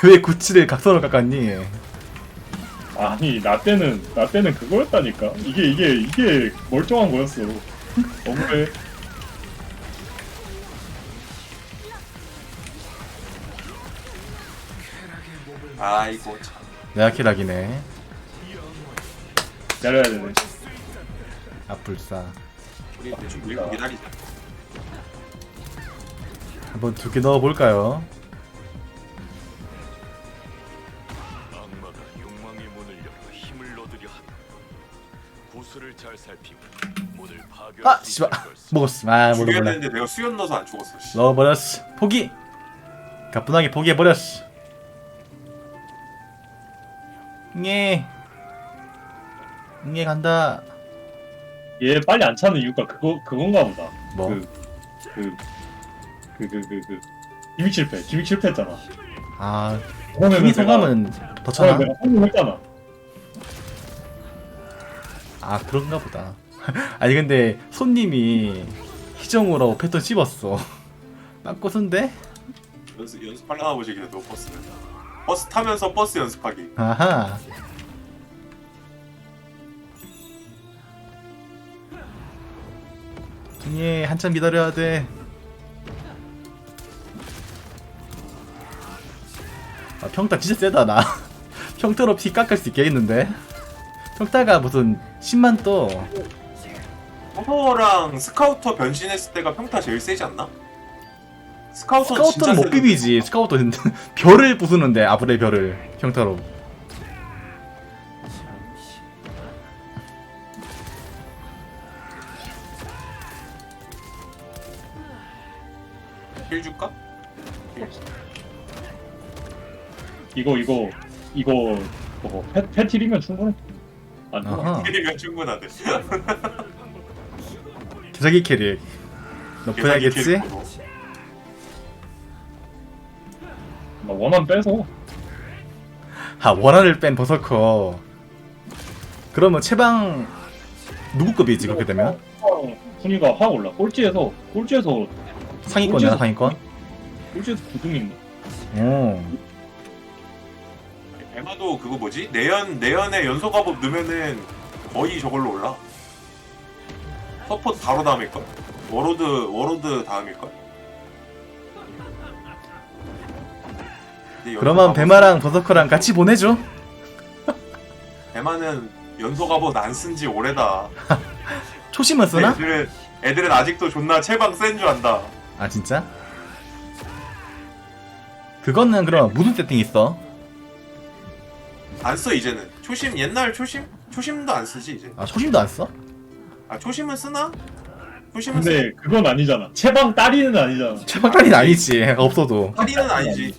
왜 구치를 각선을 깎았니? 아니 나 때는 나 때는 그거였다니까 이게 이게 이게 멀쩡한 거였어 너무해 아이고 참. 내가 킬하기네. 기다려야 되네 아뿔싸. 우리 좀 밀고 기다리자. 한번 두 개 넣어볼까요? 살피면 문을 파괴할 아, 수 씨발. 있을 걸세. 먹었음. 아, 모르 죽여야 몰라. 되는데 내가 수연 넣어서 안 죽었어. 씨. 넣어버렸어. 포기. 가뿐하게 포기해버렸어. 예. 예 간다. 얘 빨리 안 차는 이유가 그거 그건가 보다 뭐? 그 그 그 그그 그, 기믹 실패 기믹 실패했잖아 아, 내가- 소감은 더 어, 차나? 내가 성공했잖아 아 그런가 보다. 아니 근데 손님이 희정으로 패턴 씹었어. 빡고순데? 연습 연습하려나 보지 그래도 버스는. 버스 타면서 버스 연습하기. 아하. 예, 한참 기다려야 돼. 아, 평타 진짜 세다, 나. 평타로 피 깎을 수 있겠는데? 평타가 무슨 10만 또. 허허랑 스카우터 변신했을 때가 평타 제일 세지 않나? 스카우터는 진짜 스카우터는 못. 비비지. 스카우터는 별을 부수는데, 아브레 별을. 평타로. 힐 줄까? 이거 이거 이거 그거 패, 패틸이면 충분해 아 아하. 힐이면 충분하대. 기자기 캐릭. 높여야겠지? 나 원한 빼서 아 원한을 뺀 버서커 그러면 채방 누구 급이지 그렇게 되면? 어, 순위가 확 올라 꼴찌에서 꼴찌에서 상위권이야 상위권? 꼴찌에서 9등인데 오 에마도 그거 뭐지? 내연 내연에 연속 갑옷 넣으면은 거의 저걸로 올라. 서포트 바로 다음일 걸? 워로드 워로드 다음일 걸? 그러면 배마랑 버서커랑 같이 보내줘 배마는 연속 갑옷 안쓴지 오래다. 초심은 쓰나? 애들은 애들은 아직도 존나 체방 센 줄 안다. 아 진짜? 그거는 그럼 무슨 세팅 있어? 안 써 이제는. 초심 옛날 초심 초심도 안 쓰지 이제. 아 초심도 안 써? 아 초심은 쓰나? 초심은 쓰. 근데 그건 아니잖아 채방 따리는 아니잖아 채방까지는 아니지 없어도 파리는 아니지.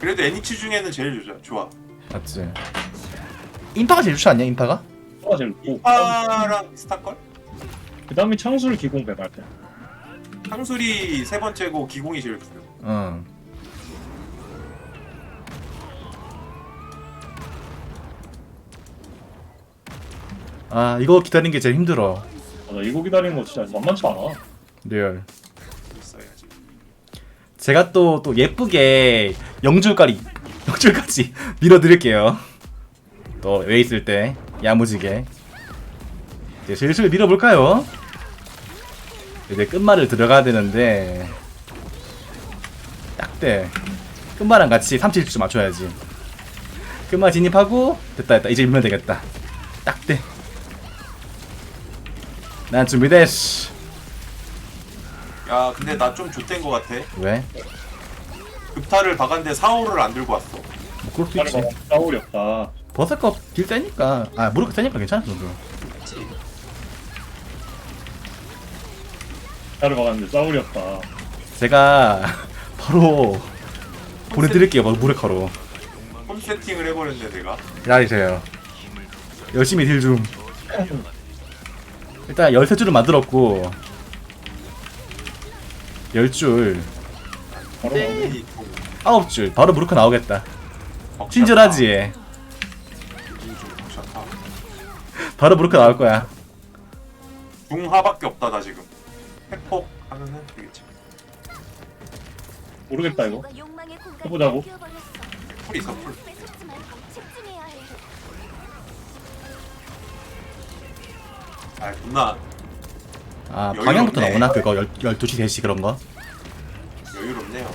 그래도 애니치 중에는 제일 좋아. 좋아. 맞지 인파가 제일 좋지 않냐 인파가? 뭐가 제일 좋고 파랑 비슷할 걸? 그 다음에 창술 기공 배갈 때 향술이 세 번째고 기공이 제일 크고. 응 아 이거 기다리는 게 제일 힘들어 아, 나 이거 기다리는 거 진짜 만만치 않아 리얼. 제가 또, 또 예쁘게 영줄까지, 영줄까지 밀어드릴게요. 또, 왜 있을 때, 야무지게. 이제 슬슬 밀어볼까요? 이제 끝말을 들어가야 되는데, 딱대. 끝말랑 같이 37주 맞춰야지. 끝말 진입하고, 됐다, 됐다. 이제 밀면 되겠다. 딱대. 난 준비됐어. 야 근데 나 좀 좆된 거 같아. 왜? 급타를 박았는데 사오를 안 들고 왔어. 뭐, 그럴 수 있지. 봐 싸울이 없다 버섯컵 딜 세니까 아 무릎 세니까 괜찮아 정도 다리 박았는데 싸울이 없다 제가 바로 보내드릴게요 뭐 무력화로 홈 세팅을 해버렸네 내가. 기다리세요 열심히 딜 좀 일단 13줄을 만들었고 10줄 바로 이 통, 9줄 바로 무력화 나오겠다. 친절하지. 바로 무력화 나올 거야 중하밖에 없다 나 지금. 팩폭 하면은 되겠지. 모르겠다 이거 해보자고. 해보자고. 풀 있어 풀 아 존나. 아 여유롭네. 방향부터 나오나? 그거 12시 3시 그런 거? 여유롭네요.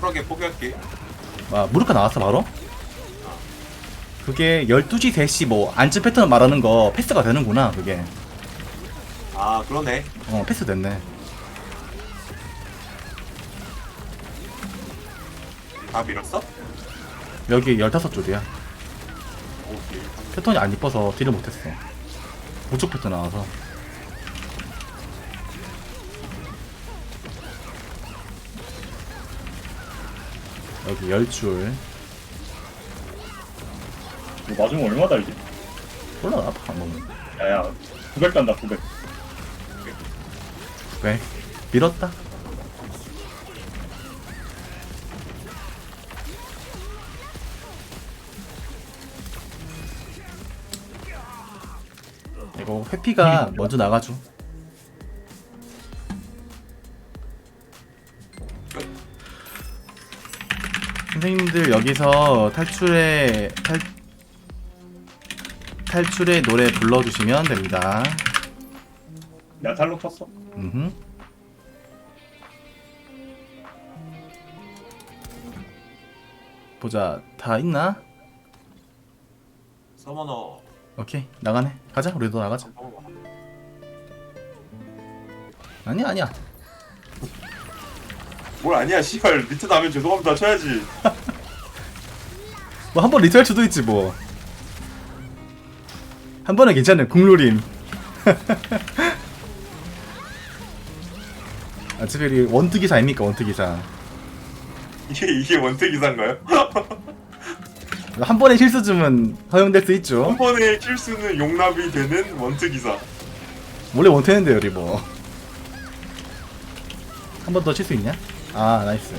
쿨하게 포기할게. 아, 무르카 나왔어 바로? 그게 12시 3시 뭐 안ጭ 패턴 말하는 거 패스가 되는구나 그게. 아 그러네. 어 패스 됐네. 다 밀었어? 여기 15줄이야. 오케이 패턴이 안 이뻐서 딜을 못했어. 우측 패턴 나와서. 여기 10줄. 이거 맞으면 얼마 달지? 몰라 나 방금 야야 900 간다 900 왜 밀었다 이거 회피가 먼저 나가줘 선생님들 여기서 탈출의 탈 탈출의 노래 불러주시면 됩니다. 내가 탈로 쳤어 음흠. 보자 다 있나? 서머너 오케이 나가네. 가자 우리도 나가자. 아니야 아니야. 뭘 아니야 씨발. 리트 나면 죄송합니다. 쳐야지. 뭐 한 번 리트할 수도 있지 뭐. 한 번은 괜찮네 국룰임. 아츠베리 원투기사 아닙니까 원투기사? 이게 이게 원태 기사인가요? 한 번의 실수 쯤은 허용될 수 있죠 한 번의 실수는 용납이 되는 원트 기사 원래 원태는데 우리 뭐. 한번 더 칠 수 있냐? 아 나이스.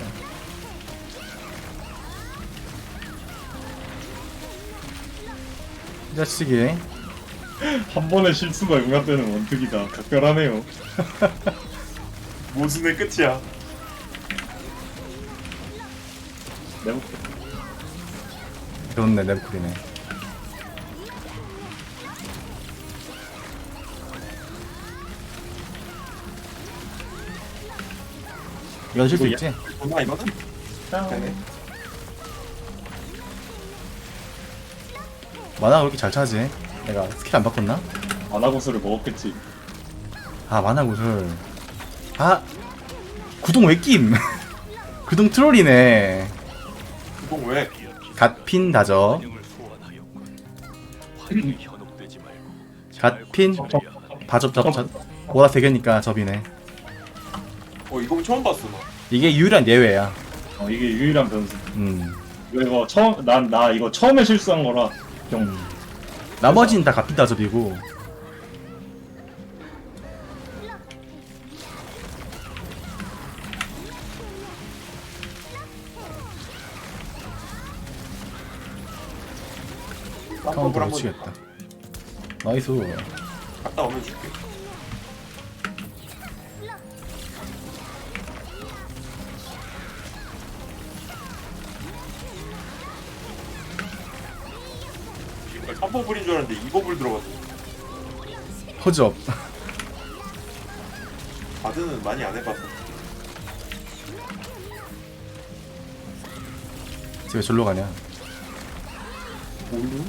이 자식이 한 번의 실수가 용납되는 원특이다 각별하네요 모순의 끝이야 내가 그 랩쿨이네. 이건 쉴수 있지? 존나 만화 그렇게 잘 차지? 내가 스킬 안 바꿨나? 아나고스를 먹었겠지 아 만화 구슬. 아 구동 왜 낌? 구동 트롤이네. 그건 왜? 갓핀 말고 갓핀. 바접 접접 오라 세 개니까 접이네. 어 이거 처음 봤어 나 이게 유일한 예외야. 어 이게 유일한 변수 음. 이거, 이거 처음 난 나 이거 처음에 실수한 거라 좀 나머지는 다 갓핀 다접이고. 카운터 한번 미치겠다. 나이스. 갔다 오면 줄게 지금 3번 불인 줄 알았는데 2번 불 들어갔어 허접. 바드는 많이 안 해봤어 집에 절로 가냐? 뭘로?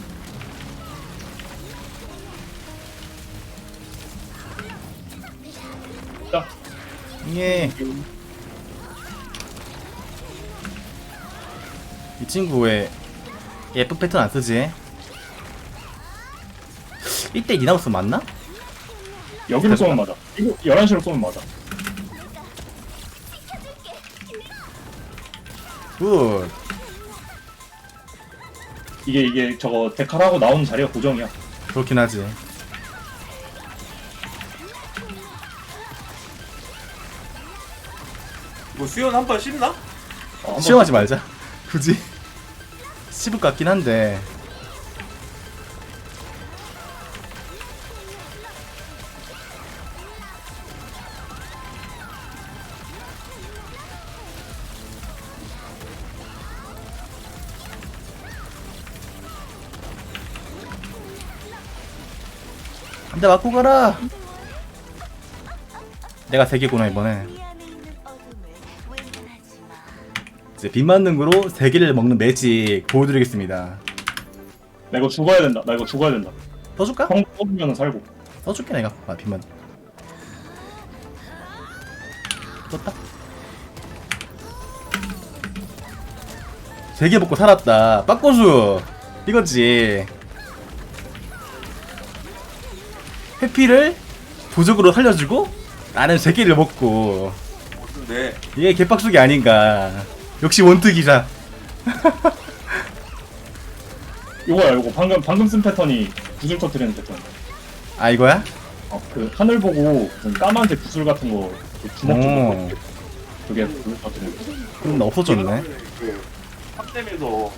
예. 이 친구 왜 예쁜 패턴 안 쓰지? 이때 니나우스 맞나? 여기로 쏘면 맞아 이거 11시로 쏘면 맞아 굿. 이게 이게 저거 데칼하고 나오는 자리가 고정이야 그렇긴 하지. 뭐 수연 한 번 씹나? 어, 한번 시험하지 말자. 굳이 씹을 것 같긴 한데. 한 대 맞고 가라. 내가 세개구나 이번에. 이제 빗 맞는 거로 세 개를 먹는 매직 보여드리겠습니다. 나 이거 죽어야 된다. 나 이거 죽어야 된다. 써줄까? 형 뽑으면 살고. 써줄게 내가. 아 빗만 썼다. 세 개 먹고 살았다. 빠꼬수! 이거지. 해피를 도적으로 살려주고 나는 세 개를 먹고. 근데 이게 개빡수기 아닌가 역시 원투기자 이거야 이거 방금 방금 쓴 패턴이 구슬 터트리는 패턴. 아 이거야? 어, 그 하늘 보고 무슨 까만색 구슬 같은 거 주먹 오. 주먹 그게 구슬 터트리는 패턴. 그럼 나 없어졌네 그 팝템에서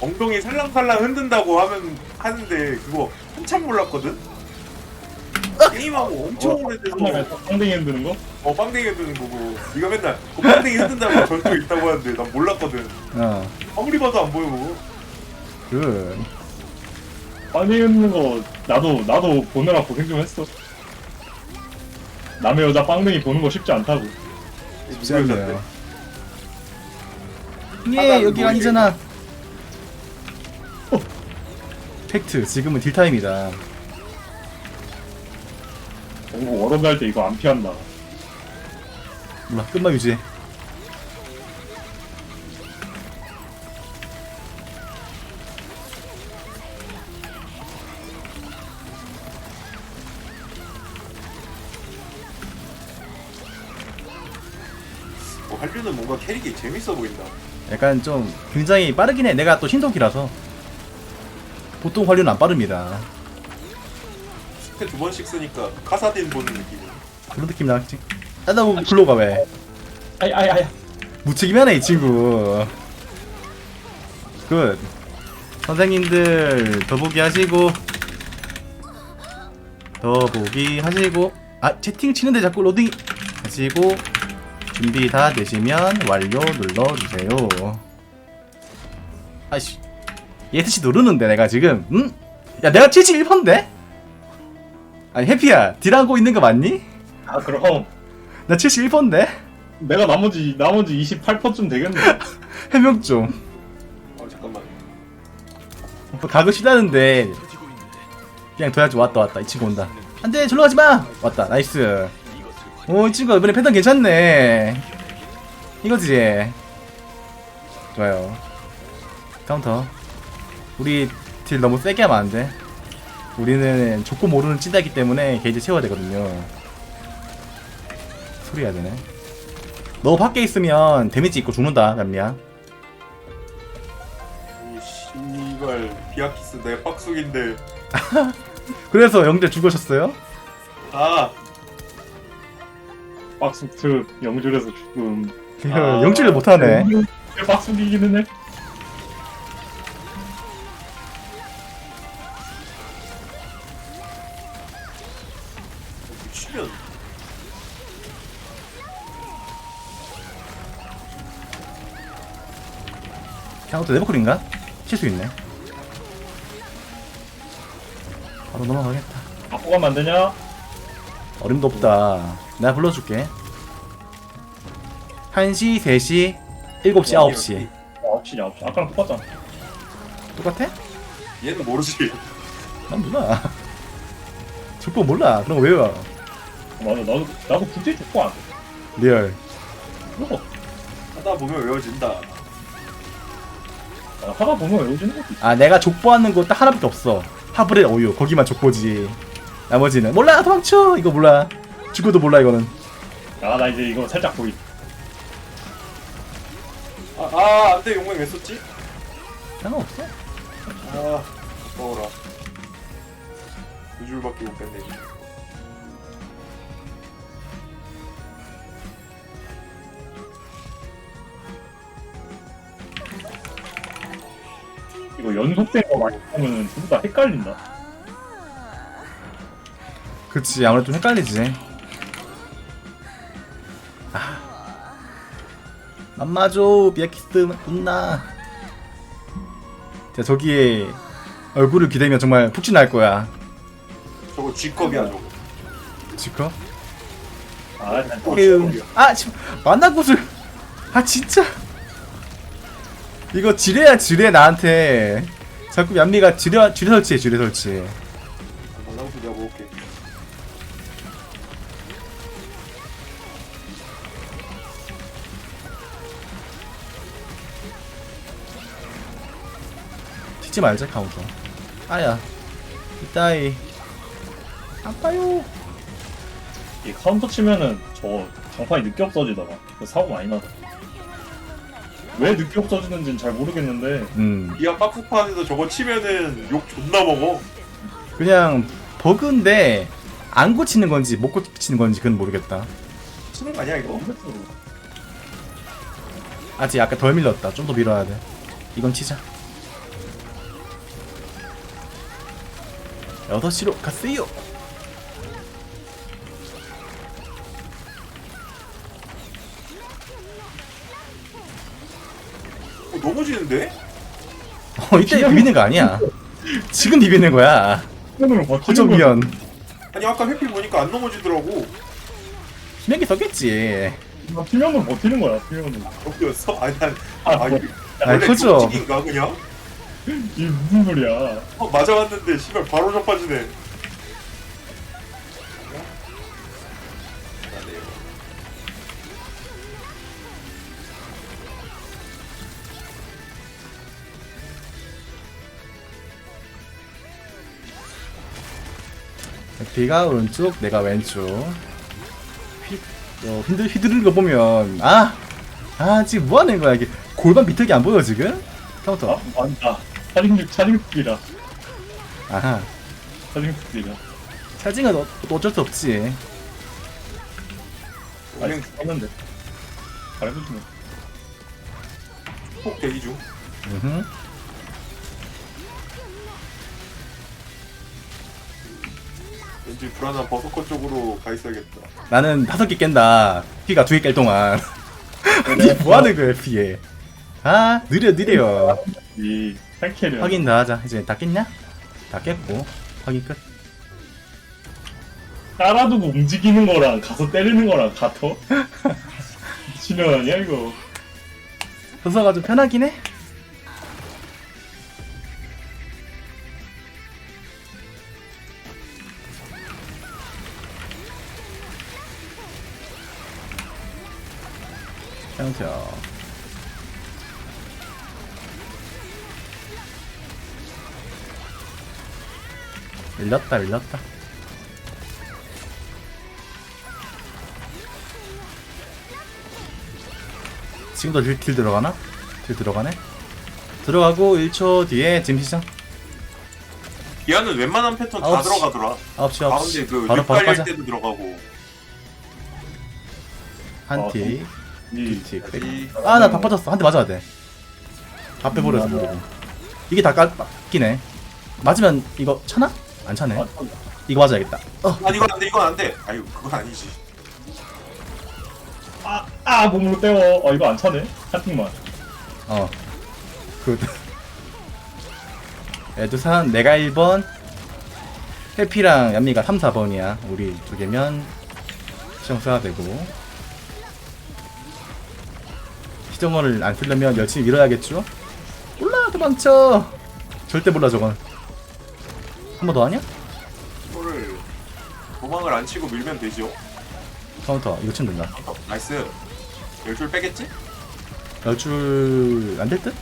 엉덩이 살랑살랑 흔든다고 하면 하는데 그거 한참 몰랐거든. 게임하고 엄청 오래돼서 한날에 쌍둥이 흔드는 거? 어 빵댕이 흔드는 거고 네가 맨날 그 빵댕이 흔든다고 전투 있다고 하는데 난 몰랐거든. 어 아무리 봐도 안 보여 그거. 그. 쌍둥이 흔드는 거 나도 나도 보느라 고생 좀 했어. 남의 여자 빵댕이 보는 거 쉽지 않다고. 쉽지 않네요 예 여기가 아니잖아 어. 팩트 지금은 딜타임이다 이거 워러 갈때 이거 안 피한다. 몰라 끝만 유지해 뭐 한류는 뭔가 캐릭이 재밌어 보인다. 약간 좀 굉장히 빠르긴 해 내가 또 신속이라서 보통 관료는 안 빠릅니다 스페 두 번씩 쓰니까 카사딘 보는 느낌. 그런 느낌 나겠지 아 나뭐 글로 가왜? 아이 아이 아이. 무책임하네 이 친구. 굿 선생님들 더보기 하시고. 더보기 하시고. 아 채팅 치는데 자꾸 로딩 하시고. 준비 다 되시면 완료 눌러주세요. 아이씨. 예스씨 누르는데 내가 지금. 응? 야 내가 71%인데? 아니 해피야 딜하고 있는 거 맞니? 아 그럼. 나 71%인데? 내가 나머지 나머지 28%쯤 되겠네. 해명 좀. 어 잠깐만. 가고 싶다는데. 그냥 둬야지. 왔다 왔다. 이 친구 온다. 안돼 절로 가지마! 왔다 나이스. 오 이 친구 이번에 패턴 괜찮네. 이거지 좋아요. 카운터. 우리 딜 너무 세게 하면 안돼 우리는 좋고 모르는 찐다기 때문에 게이지 채워야 되거든요 소리 해야 되네 너 밖에 있으면 데미지 입고 죽는다 남미야 이 씨발 비아키스 내 빡속인데. 그래서 영재 죽으셨어요? 아 박스트 영줄에서 죽음. 아. 영치를 못하네 박스기기는 해. 카운터 네버클인가? 실수 있네. 바로 넘어가겠다. 갖고 가면 안 되냐? 어림도 없다. 내가 불러줄게. 1시, 3시, 7시, 9시. 9시 9시. 아까랑 똑같잖아. 똑같아? 얘는 모르지. 난 몰라. 족보 몰라. 그런 거 외워. 맞아 나도 나도 굳이 죽고 안 돼. 리얼. 그거 하다 보면 외워진다. 아, 하다 보면 외워지는 것도 있어. 아, 내가 족보하는 거딱 하나밖에 없어. 하브레 오유. 거기만 족보지. 나머지는 몰라. 도망쳐. 이거 몰라. 죽어도 몰라 이거는. 아 나 이제 이거 살짝 보이. 아, 아 안돼 용맹 왜 썼지? 상관없어. 아 먹어라. 두 줄밖에 못 뺐네. 이거 연속된 거 많이 보면 전부 다 헷갈린다. 그치. 아무래도 좀 헷갈리지. 아. 맘마죠. 비아키스 웃나. 자, 저기에 얼굴을 기대면 정말 푹신할 거야. 저거 G컵이야 저거 지커? 아. G컵이야 아 지금 만나고술 아 진짜 이거 지뢰야 지뢰 나한테. 자꾸 얌미가 지뢰 지뢰 설치해 지뢰 설치. 말라고 내가 먹을게 튀지 말자 카운터. 아야 이따이 아빠요. 이 카운터 치면은 저 장판이 늦게 없어지더라. 그 사고 많이 나더라. 왜 늦게 없어지는지는 잘 모르겠는데. 음. 이야 빡빡판에서 저거 치면은 욕 존나 먹어. 그냥 버그인데 안 고치는 건지 못 고치는 건지 그건 모르겠다. 치는 거 아니야 이거? 컴퓨터로 아직 약간 덜 밀렸다. 좀 더 밀어야 돼. 이건 치자. 6시로 가세요 넘어지는데? 어 이때 비비는 거 아니야 지금 비비는 거야 손으로 버티는 거 허정위원 아니 아까 회피 보니까 안 넘어지더라고 희명이 썼겠지 필면으로 버티는 거야 필면으로. 어디였어? 아니 아니 아, 아니 뭐, 아니, 원래 그죠. 조직인가 그냥? 이 무슨 소리야? 어 맞아왔는데 씨발 바로 접빠지네 비가 오른쪽 내가 왼쪽 휘, 어, 휘들, 휘두르는 거 보면 아! 아 지금 뭐 하는 거야 이게 골반 비틀기 안 보여 지금? 카운터 아 맞다. 차징 차징풀이라 아하 차징풀이라. 차징은 어, 어쩔 수 없지 아니 썼는데. 잘해주시네. 폭 대기 중 음흠. 왠지 불안한 버섯컷 쪽으로 가 있어야겠다. 나는 다섯 개 깬다. 피가 두 개 깰 동안. 니 뭐하는 거야 피에? 아 느려 느려 이 탈캐를. 확인 다 하자. 이제 다 깼냐? 다 깼고. 확인 끝. 깔아두고 움직이는 거랑 가서 때리는 거랑 같아? 미친년 아니야 이거? 서서가 좀 편하긴 해 밀렸다 밀렸다. 지금도 딜, 딜 들어가나? 딜 들어가네? 들어가고 1초 뒤에 짐 시작. 기아는 웬만한 패턴 다 아홉 시. 들어가더라. 9시 아 9시. 근데 그 바로 바로 립 빠져. 때도 들어가고. 한티. 이 티. 다시 아 나 다 빠졌어. 한 대 맞아야 돼. 앞에 버려서 모르고 이게 다 깎이네. 맞으면 이거 차나? 안 차네 아, 이거 맞아야겠다 어 아니 이건 안돼 이건 안돼 아유 그건 아니지 아, 아 몸으로 때워. 어 이거 안 차네. 한 팀만. 어. 굿. 에두산 내가 1번 해피랑 얌미가 3, 4번이야 우리 두 개면 시정 써야 되고 시정어를 안 쓰려면 열심히 밀어야겠죠? 몰라 도망쳐 절대 몰라 저건 한 번 더 하냐? 이거를 도망을 안 치고 밀면 되죠 카운터 이거 치면 된다 어, 나이스 열줄 빼겠지? 열줄 안 될 듯?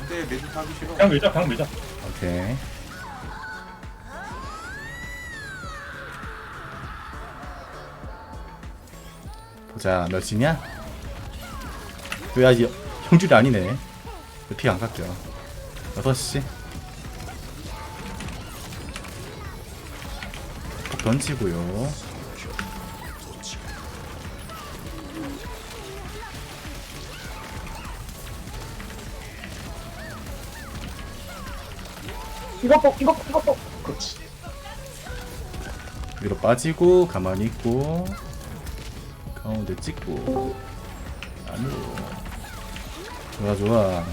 안돼 매주 타기 싫어 그냥 밀자, 그냥 밀자. 오케이 보자 몇 시냐? 야 이- 형줄이 아니네 피가 안 깎여 6시 던지고요 이거 뻑, 이거 뻑, 이거 뻑. 그렇지. 위로 빠지고 가만히 있고 가운데 찍고 안으로 좋아 좋아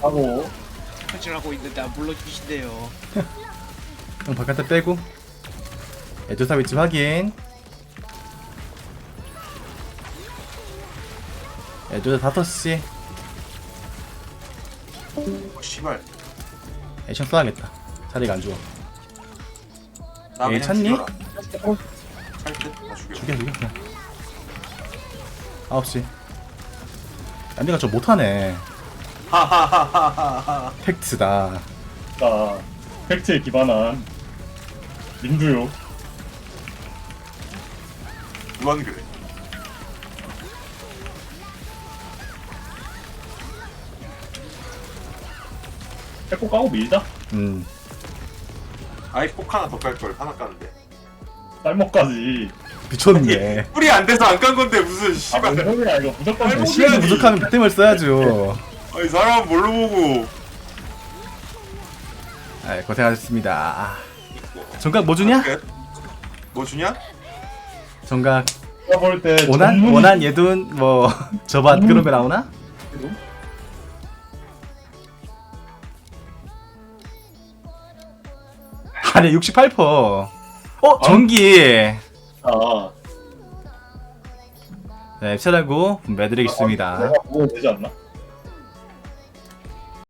하고 탈출하고 있는데 안 불러주신대요. 형 바깥에 빼고 에조사 위치 확인 에조사 5시 어, 씨발. 액션 써야겠다 자리가 안 좋아 나 그냥 찾니? 죽여라. 찰 듯? 나 죽여. 죽여 죽여 그냥 9시 딴데가 좀 못하네 하하하하하하. 팩트다 나 팩트에 기반한 민주요. 무한 그래. 해코 까고 밀자. 음 아이 폭 하나 더 깔 걸 하나 까는데. 쌀먹까지. 미쳤네 뿔이 안 돼서 안 깐 건데 무슨 아, 씨발. 뭔 소리야 이거 무조건 시간이. 부족하면 빅템을 써야죠 아이 사람 뭘로 보고. 아 고생하셨습니다 정각 뭐 주냐? 끝. 뭐 주냐? 정각 볼때 원한 원한 예둔 뭐 저반 그런 거 나오나? 아니 68%. 어 전기. 아, 네, 앱셀하고 분배드리겠습니다. 내가 되지 않나?